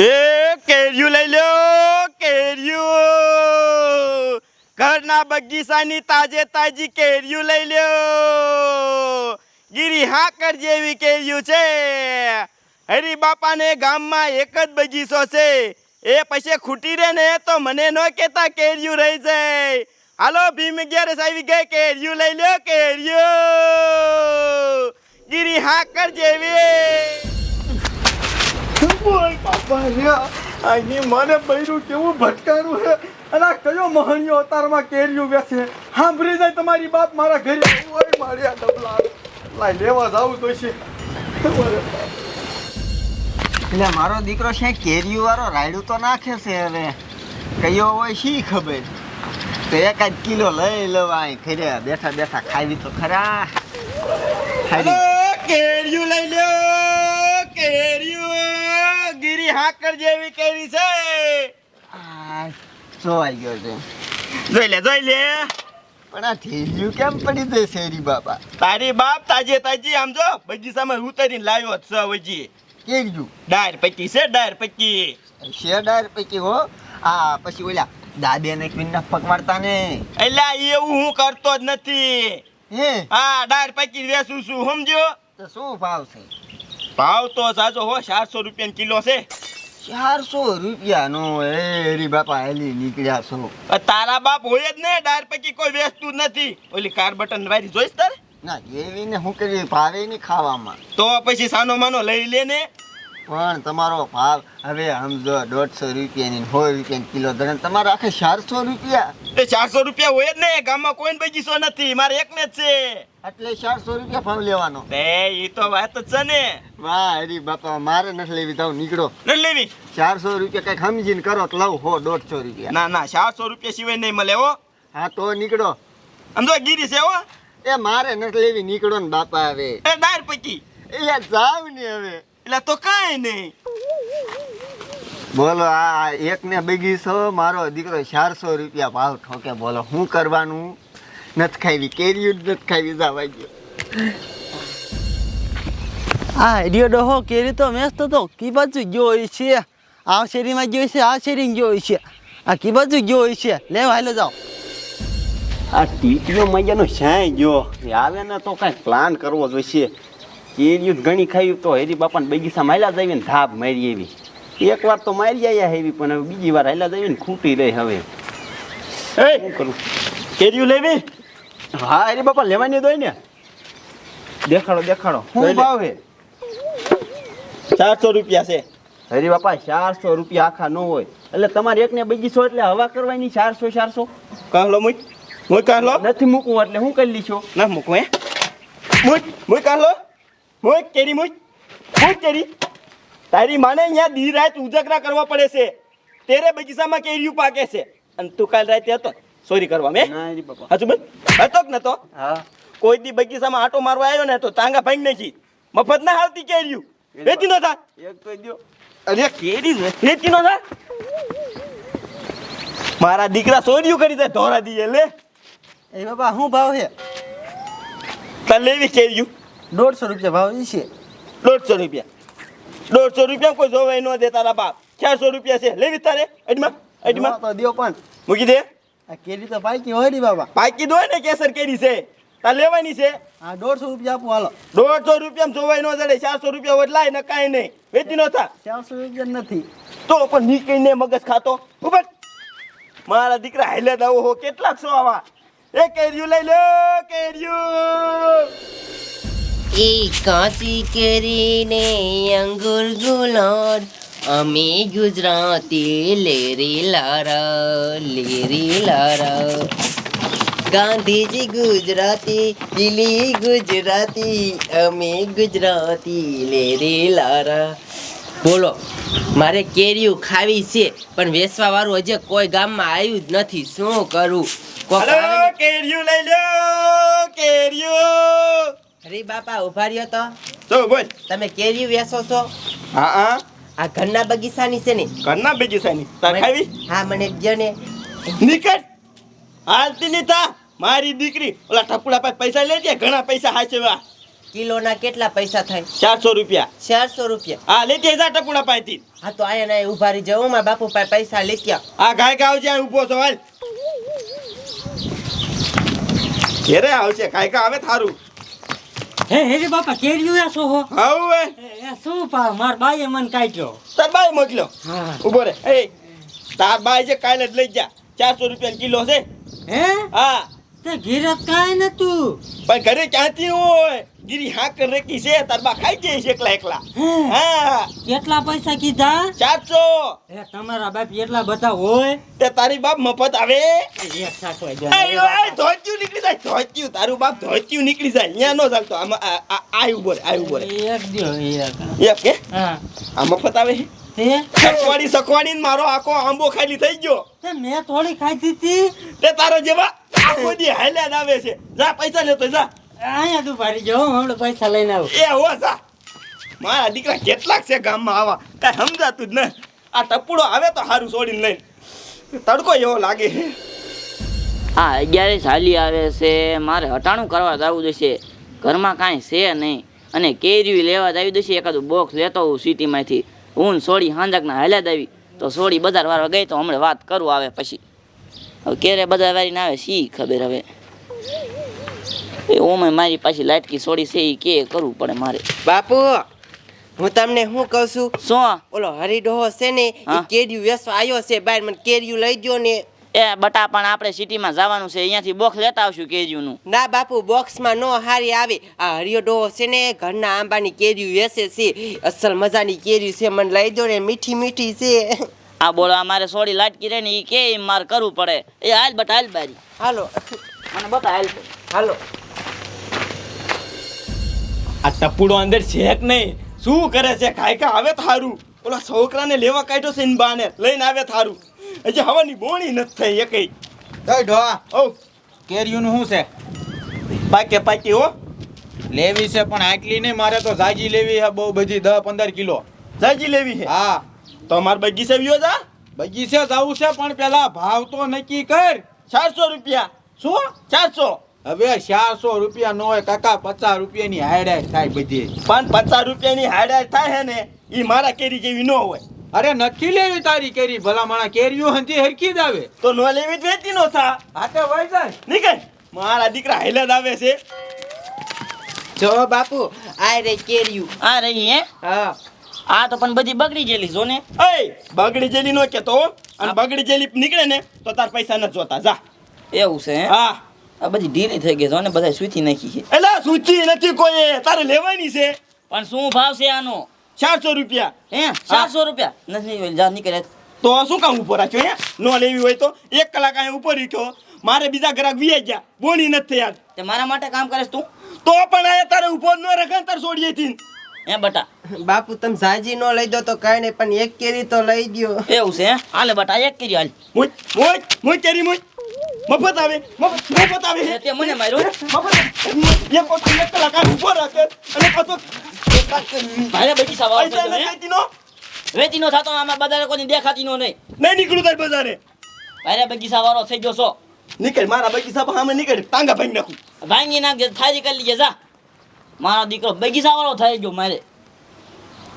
એ કેર્યું લઈ લો કેર્યું ઘરના બગીચાની તાજે તાજી કેર્યું લઈ લ્યો. ગીરી હાકર જેવી કેર્યું છે. હરી બાપાને ગામમાં એક જ બગીચો છે. એ પછી ખૂટી રહે ને તો મને ન કહેતા કેરિયું રહી જાય. હાલો, ભીમ અગિયારસ આવી ગઈ કેરિયું લઈ લ્યો કેર્યું ગીરી હાકર જેવી. બાપા આની મને બૈરું કેવું ભટકારું છે? અને આ કયો મહણિયો અતારમાં કેરિયું બેસે સાંભળી જાય તમારી બાપ મારા ઘરે ઓય મારી આ ડબલા. લાય લેવા જાવું તો છે. એટલે મારો દીકરો છે કેરીયું વાળો રાયડું તો નાખે છે હવે. કયો હોય શી ખબર? તો એકાદ કિલો લઈ લેવા અહીં ખરે બેઠા બેઠા ખાવી તો ખરા. અરે, કેરીયું લઈ લ્યો કેરીયું ગીરી હાકર જેવી કરી છે. આ જોવાઈ ગયો છે. જોઈ લે જોઈ લે. પણ આ ઢીલિયું કેમ પડી દે શેરી બાપા? તારી બાપ તાજે તાજી આમ જો બગીચામાં ઉતરીને લાવ્યો છ હજી કેરીયું ડાયર પૈકી છે ડાયર પચી છે ડાયર પૈકી હો? આ પછી ઓલા દાદે ને ક્વીનના પગ મારતા ને એટલે એવું હું કરતો જ નથી. હે? હા ડાયર પૈકી વેસું છું સમજો તો શું ભાવ છે? ભાવ તો સાચો હો ચારસો રૂપિયા કિલો છે. ચારસો રૂપિયાનો એ હરી બાપા હેલી નીકળ્યા છો. તારા બાપ હોય જ ને ડાયર પૈકી કોઈ વેચતું નથી. ઓલી કાર બટન વારી જોઈશ તારે? ના એવીને હું કરી ભાવે નહીં ખાવામાં. તો પછી સાનો માનો લઈ લે ને. પણ તમારો ભાવ હવે સમજો દોઢસો રૂપિયાની સો રૂપિયાની કિલો ધરે તમારે આખે ચારસો રૂપિયા. એ ચારસો રૂપિયા હોય જ ને ગામમાં કોઈ બગીચો નથી મારે એકને જ છે. એટલે ચારસો રૂપિયા ભાવ લેવાનો. બે એ તો વાત જ છે ને. વાહ હરી બાપા મારે નથી લેવી તાવ નીકળો. નથી લેવી? ચારસો રૂપિયા કઈ સમજીને કરો તો લઉં હો દોઢસો રૂપિયા. ના ના ચારસો રૂપિયા સિવાય નહીં મળે હો. હા તો નીકળો. તો ગીરી છે હો. એ મારે નથી લેવી નીકળો ને બાપા હવે. એ દાર પકી. એ જાવ ને હવે. એટલે તો કાંઈ નહીં. બોલો આ એક ને બગીચો મારો દીકરો ચારસો રૂપિયા ભાવ ઠોકે. બોલો શું કરવાનું? નથી ખાવી કેરીયું જ નથી ખાવી જવા ગયો આ હેડિયો ડોહો કેરી તો મેસ્ત તો કી બાજુ ગયો હોય છે? આ શેરીમાં ગયો છે? આ શેરી ગયો હોય છે? આ કી બાજુ ગયો હોય છે? લે હાલો જાઓ. આ ટીટીઓ મૈયાનો શાય ગયો. આવે ને તો કાંઈક પ્લાન કરવો જોઈશે. કેરીયું ઘણી ખાયું તો હેરી બાપાને બગીચા માયલા જાવી ને ધાબ મારી એવી. એક વાર તો મારી આયા હેવી પણ હવે બીજી વાર હાલ્યા જાવી ને ખૂટી રહી હવે. એ શું કરું? કેરીયું લેવી? હા હેરી બાપા લેવાની દોય ને. દેખાડો દેખાડો. શું ભાવ? હે ચારસો રૂપિયા છે. હરી બાપા ચારસો રૂપિયા આખા ન હોય. એટલે તમારે એકને બગીચો એટલે હવા કરવાની ચારસો ચારસો? કાહલો મુઈ? મુઈ કાહલો નથી મૂકવું એટલે હું કરી લીશો ના મૂકું હે? મુઈ મુઈ કાહલો મુઈ કેરી મોય. મુઈ કેરી. તારી માને અહીંયા દી રાત ઉજાગરા કરવા પડે છે. તેરે બગીચામાં કેરીયું પાકે છે. અને તું કાલ રાતે હતો. સોરી કરવા મેં. હજુ બસ હતો કે નતો? કોઈ દી બગીચામાં આટો મારવા આવ્યો ને તો તાંગા ભાંગી નાખી. મફત ના હાલતી કેરીયું વેચી નો થા. એક તો દો અરે કેરી વેચી નો થા. મારા દીકરા સોર્યું કરી દે ધોરા દીએ લે. એ બાબા શું ભાવ છે? તાર લેવી કેરીયું દોઢસો રૂપિયા ભાવ છે. દોઢસો રૂપિયા. દોઢસો રૂપિયા કોઈ જોવાય ન દે તારા બાપ. ચારસો રૂપિયા છે. લેવી તારે અડમાં અડમાં. તો દો પણ. મૂકી દે. આ કેરી તો પાકી હોય ને બાબા. પાકી દો ને કેસર કેરી છે. તાર લેવાની છે. આ દોઢસો રૂપિયા આપો હાલો. દોઢસો રૂપિયા જોવાય ન જડે. ચારસો રૂપિયા હોય લાય ને કાંઈ નહીં. વેચી નો થા. ચારસો રૂપિયા નથી. તો પણ નીકળીને મગજ ખાતો. ઉભટ મારા દીકરા હાલે દાવો હો. કેટલાક સો આવા? એ કેરીયું લઈ લો કેરીયું એ કાચી કેરીને અંગુર ગુલાબ અમે ગુજરાતી લેરી લારા લેરી લારા ગાંધીજી ગુજરાતી દિલ્હી ગુજરાતી અમે ગુજરાતી લેરી લારા બોલો મારે કેરીઓ ખાવી છે પણ વેચવા વાળું હજી કોઈ ગામમાં આવ્યું જ નથી. શું કરું? કેરીઓ લઈ લો કેરીયું અરે બાપા ઊભા રહ્યો તો? તો બોલ. તમે કેરી વેચો છો? હા હા. આ ઘરના બગીચાની છે ને. ઘરના બગીચાની? તાર ખાવી? હા મને દ્યો ને. નીકળ. હાલતી ની મારી દીકરી. ઓલા ઠપુડા પાસે પૈસા લેજે ઘણા પૈસા હાચવા કિલોના કેટલા પૈસા થાય? ચારસો રૂપિયા. ચારસો રૂપિયા. હા લેતી જા ટપુડા પાસેથી. હા તો આયા ના ઊભા રહી જાઉં મારા બાપુ પાસે પૈસા લેત્યા આ ગાય ગાવ છે ઊભો છો હાલ. ઘેરે આવશે ગાય આવે થારું. હે હે બાપા કેરીયું એસો હો. હવે એ શું પા માર બાઈએ મન કાઢ્યો. તાર બાઈ મોકલ્યો? હા. ઊભો રે. એ તાર બાઈ જે કાલે જ લઈ જા ચારસો રૂપિયા કિલો છે. હે? હા. તે ઘીરત કાંઈ નતું. પણ ઘરે ક્યાંથી હોય? ગીરી હાકર રેકી છે તાર બા ખાઈ જાય છે એકલા એકલા. હા? કેટલા પૈસા કીધા? ચારસો એ તમારા બાપ એટલા બધા હોય? તે તારી બાપ મફત આવે. ધોતિયું નીકળી જાય ધોતિયું. તારું બાપ ધોતિયું નીકળી જાય. અહીંયા નો ચાલતો. આમાં આ- આ આય ઊભો રે આય ઊભો રે એક દ્યો એક. કે હા? આ મફત આવે સકવાડી સકવાડી ને મારો આખો આંબો ખાલી થઈ ગયો. મેં થોડી ખાધી હતી તે તારો જેવા આખો દી હાલ્યા આવે છે. જા પૈસા લેતો જા. અહીંયા તું ભારી જો હમણાં પૈસા લઈને આવું. એ હો સા મારા દીકરા કેટલાક છે ગામમાં આવા. કઈ સમજાતું જ નહીં આ ટપુડો આવે તો સારું છોડીને લઈને. તડકો એવો લાગે હા અગિયારે હાલી આવે છે. મારે હટાણું કરવા જવું જશે. ઘરમાં કાંઈ છે નહીં. અને કેરી લેવા જાવી જશે. એકાદું બોક્સ લેતો હું સિટીમાંથી. હું સોડી હાંજકના હાલ્યા જ આવી. તો સોડી બજાર વાળવા ગઈ તો હમણાં વાત કરું આવે પછી. હવે ક્યારે બજાર વાળીને આવે શી ખબર હવે. એ ઓમે મારી પાછી લાટકી છોડી છે એ કે કરવું પડે મારે. બાપુ હું તમને શું કહું છું? શું? ઓલો હરિડોહો છે ને એ વેસો આવ્યો છે બાર મને કેરીયું લઈ ગયો ને. એ બટા પણ આપણે સિટીમાં જવાનું છે અહીંયાથી બોક્સ લેતા આવશું કેરીનું ના બાપુ બોક્સમાં નો હારી આવે. આ હરિયો ડોહો છે ને ઘરના આંબાની કેરીઓ વેસે છે. અસલ મજાની કેરી છે મને લઈ દો ને મીઠી મીઠી છે. આ બોલો આ મારે સોડી લાટકી રહે ને એ કે માર કરવું પડે. એ હાલ બટા હાલ બારી. હાલો. મને બતા હાલ. હાલો. આ ટપુડો અંદર છે કે નહીં. શું કરે છે? કાય કા આવે થારું? ઓલા છોકરાને લેવા કાઢ્યો છે ને બાને. લઈને આવે થારું. હજી હવાની બોણી નથી થઈ એકઈ જય ઢોવા ઓ કેરીઓનું શું છે? પાકે પાકી હો. લેવી છે પણ આટલી નહીં. મારે તો જાજી લેવી છે બહુ બધી દસ પંદર કિલો. જાજી લેવી છે? હા. તો અમાર બગીચે વ્યો જા. બગીચે જવું છે પણ પેલા ભાવ તો નક્કી કર. ચારસો રૂપિયા. શું? ચારસો. હવે ચારસો રૂપિયા નો હોય કાકા પચાસ રૂપિયાની હાયડાય થાય બધી. પણ પચાસ રૂપિયાની હાડાર થાય હે ને એ મારા કેરી જેવી ન હોય. અરે નક્કી લેવી તારી કેરી ભલા માણા કેરીઓ હંધી હરકી જ આવે. તો નો લેવી જ વેચી નો થા. હાથે વહી જાય. નીકળ. મારા દીકરા હેલા જ આવે છે. જો બાપુ આ રે કેરીયું આ રહી હે? હા. આ તો પણ બધી બગડી ગયેલી જો ને. એ બગડી જેલી નો કેતો તો અને બગડી જેલી નીકળે ને તો તાર પૈસા ન જોતા. જા. એવું છે હે? આ બધી ઢીલી થઈ ગઈ છો ને બધા સૂચી નાખી છે. એલા સૂચી નથી કોઈ તારે લેવાની છે. પણ શું ભાવ છે આનો? ચારસો રૂપિયા. હે? ચારસો રૂપિયા? નથી જા નીકળે. તો શું કામ ઉપર રાખ્યો હે? નો લેવી હોય તો. એક કલાક અહીંયા ઉપર રાખ્યો મારે બીજા ગ્રાહક વીએ ગયા. બોલી નથી થયા. તે મારા માટે કામ કરે તું? તો પણ આ તારે ઉપર ન રખાય ને તાર છોડીએ થી. હે બટા? બાપુ તમે સાજી નો લઈ દો તો કાઈ નહીં પણ એક કેરી તો લઈ ગયો એવું છે હે? હાલે બટા એક કેરી હાલ. મુજ મુજ મુજ કેરી મુજ મફત આવે મફત મફત આવે. તે- મને માર્યો. મફત એક વખત એક કલાક આ ઊભો રાખે. અને પાછો ભારે બગીચા સવાલ પૈસા થઈ ગયો, હે? નથી દેતી નો વેચી નો થતો આમાં બધાને કોઈ દેખાતી નો નહીં. નહીં નીકળું તાર બજારે ભારે બગીચા વાળો થઈ ગયો છો. નીકળ મારા બગીચા પર સામે નીકળ ટાંગા ભાંગી નાખું. ભાંગી નાખજે થારી કરી લીજે જા. મારો દીકરો બગીચા વાળો થઈ ગયો મારે.